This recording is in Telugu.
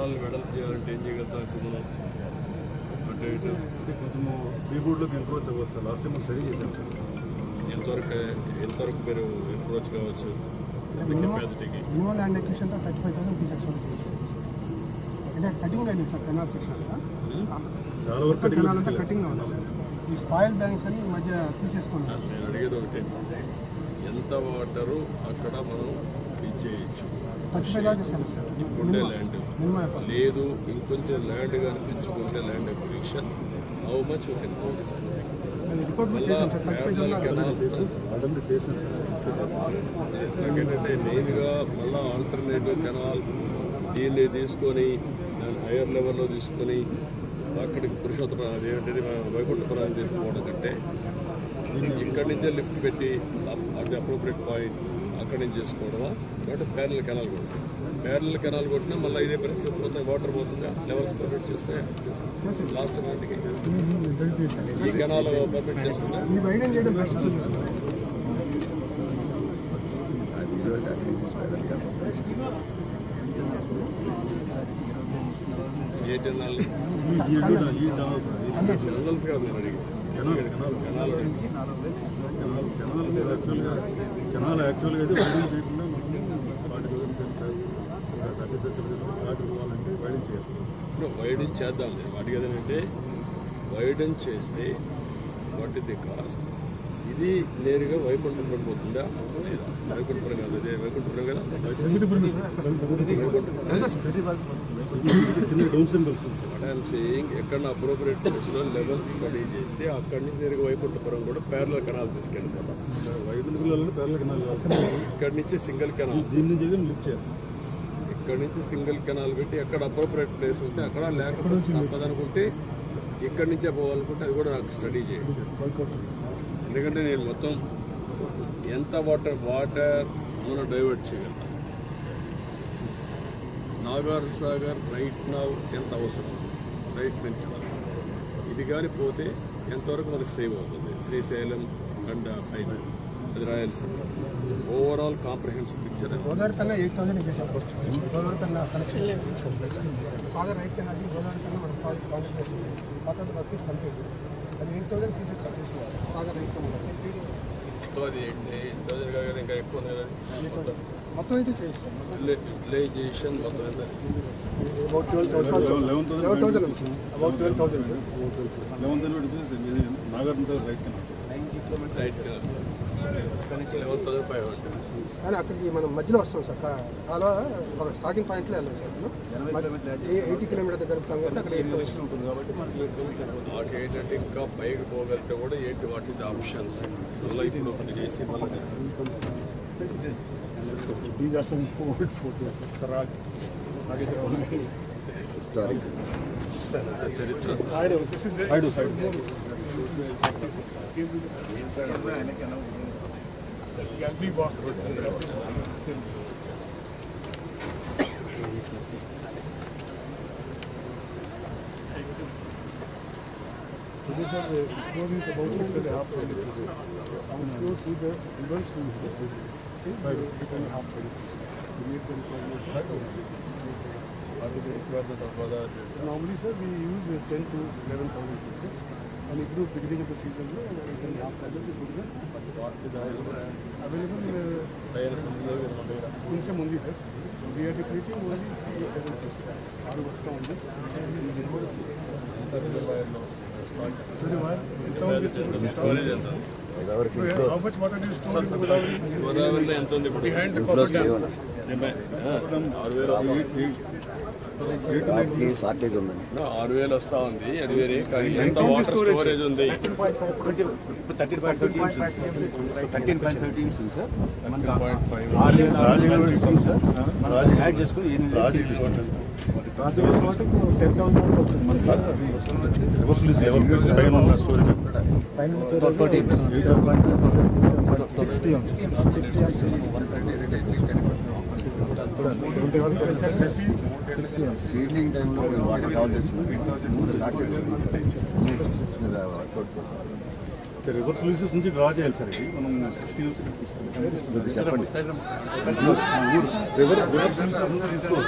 కెనాల్ వెడల్పు చేయాలంటే ఏం చేయగలుగుతాం ఇప్పుడు మనం? అంటే ఇటు అంటే కొంచెము బీబోర్డ్లోకి ఎంక్రోచ్ అవ్వచ్చు sir. Last time study sir. ఎంతవరకు ఎంతవరకు మీరు ఎంక్రోచ్ కావచ్చు? ఎంత కెపాసిటీకి minimum land acquisition thirty five thousand fees expect చేసి అంటే కటింగ్ అయింది సార్ కెనాల్ సెక్షన్ అంతా. చాలా వరకు కటింగ్ కటింగ్ ఈ స్పాయిల్ బ్యాంక్స్ అని ఈ మధ్య తీసేసుకున్నారు. నేను అడిగేది ఒకటే. ఎంత వాటరు అక్కడ మనం ఇచ్చేయచ్చు ఉండే ల్యాండ్ లేదు ఇంకొంచెం ల్యాండ్ కనిపించుకుంటే ల్యాండ్ ఎక్విజిషన్ హౌ మచ్ కూడా. నాకేంటంటే మెయిన్గా మళ్ళీ ఆల్టర్నేటివ్ కెనాల్ దీన్ని తీసుకొని దాన్ని హైయర్ లెవెల్లో తీసుకొని అక్కడికి పురుషోత్తమ అదేంటంటే మనం వైకుంఠపురం తీసుకోవడం కంటే ఇక్కడి నుంచే లిఫ్ట్ పెట్టి అది అప్రోప్రియట్ పాయింట్ అక్కడి నుంచి చేసుకోవడమా? కాబట్టి ప్యారల్ కెనాల్ కొట్టాం ప్యారల్ కెనాల్ కొట్టినా మళ్ళీ ఇదే పరిస్థితి పోతే వాటర్ పోతుందా లెవెల్స్ పర్మిట్ చేస్తే లాస్ట్ నాటికి ఈ కెనాల్ పర్మిట్ బెస్ట్ ఏ కెనాల్ కెనాల్స్ కాదు నేను అడిగి canal canal canal canal canal యాక్చువల్గా కెనాల్ యాక్చువల్గా అయితే చేయకుండా పోవాలంటే వైడింగ్ చేయాలి. ఇప్పుడు వైడెన్ చేద్దాం నేను. వాటికి ఏదంటే వైడెన్ చేస్తే వాట్ ఇస్ ది కాస్ట్ ఇది నేరుగా వైకుంఠపురం పోతుందా లేదా? వైకుంఠపురం కాదు అదే వైకుంఠపురం కదా? ఐఎమ్ సేయింగ్ ఎక్కడ అప్రోప్రియేట్ ప్లేస్లో లెవెల్స్ స్టడీ చేస్తే అక్కడి నుంచి నేరుగా వైకుంఠపురం కూడా ప్యారల కెనాల్ తీసుకెళ్ళిపోతాం. వైకుంఠ పిల్లలను పేర్ల కెనాల్ ఇక్కడి నుంచి సింగిల్ కెనాల్ దీని నుంచి లిఫ్ట్ చేయాలి. ఇక్కడ నుంచి సింగిల్ కెనాల్ పెట్టి ఎక్కడ అప్రోప్రియేట్ ప్లేస్ ఉంటే అక్కడ లేకపోతే తప్పదనుకుంటే ఇక్కడి నుంచే పోవాలనుకుంటే అది కూడా నాకు స్టడీ చేయాలి ఎందుకంటే నేను మొత్తం ఎంత వాటర్ వాటర్ మనం డైవర్ట్ చేయగలుగుతాం నాగార్ సాగర్ రైట్ నావ్ ఎంత అవసరం? రైట్ నుంచి. ఇది కానీ పోతే ఎంతవరకు మనకు సేవ్ అవుతుంది? శ్రీశైలం అండ్ సైడ్ అది రాయలసీమ ఓవరాల్ కాంప్రహెన్సివ్ పిక్చర్ అది ఎయిట్ థౌసండ్ కాదు ఇంకా ఎక్కువ ఉంది కదా. మొత్తం. మొత్తం అయితే చేయిస్తాం యూటిలైజేషన్ మొత్తం ఎంత about twelve thousand eleven eleven thousand about twelve thousand sir eleven thousand ఇది Nagarjuna eleven thousand five hundred కానీ అక్కడికి మనం మధ్యలో వస్తాం సార్ కాలువ ఒక స్టార్టింగ్ పాయింట్లో వెళ్ళాం సార్ ఎయిటీ కిలోమీటర్ దగ్గర అక్కడ ఉంటుంది కాబట్టి మనకి మాకు ఏంటంటే ఇంకా పైకి పోగలిగితే కూడా ఏంటి వాటి ఆప్షన్స్ మళ్ళీ ఇప్పుడు ఒకటి చేసి మళ్ళీ These are some old photos. Karag. చరిత్ర I know. This is the. I do. that we is about and a half twenty two to the and a half twenty two Normally, sir, we use ten to eleven thousand pieces. And it beginning of the season, and eight and a half thousand, it grew available కొంచెం ఉంది సార్. వీఆర్ డిప్లీటింగ్ ఓన్లీ ఆరు వస్తూ ఉంది? గోదావరిలో ఎంత ఉంది ఇప్పుడు? ఆరు వేలు. కి షార్టేజ్ ఉందండి. ఆరు వేలు వస్తా ఉంది అది వేరే. కానీ ఎంత వాటర్ స్టోరేజ్ ఉంది? Thirteen point five teams thirteen point five teams ఉంది సార్ పాయింట్ ఫైవ్ ఆరు వేల ఆరు వేల ఇస్తుంది సార్ మనం అది యాడ్ చేసుకుని ఎనిమిది వేలు తీపిస్తుంది. రాజుగారి వాటర్ టెన్ థౌసండ్ అవుతుంది Four teams. Sixty sixty seedling టైంలో వాటర్ ముందు మీద వర్కౌట్ రివర్స్ లూసెస్ నుంచి డ్రా చేయాలి సార్ ఇది మనం సిక్స్టీ నుంచి తీసుకుంటాం చెప్పండి రివర్ రివర్స్ తీసుకోవాలి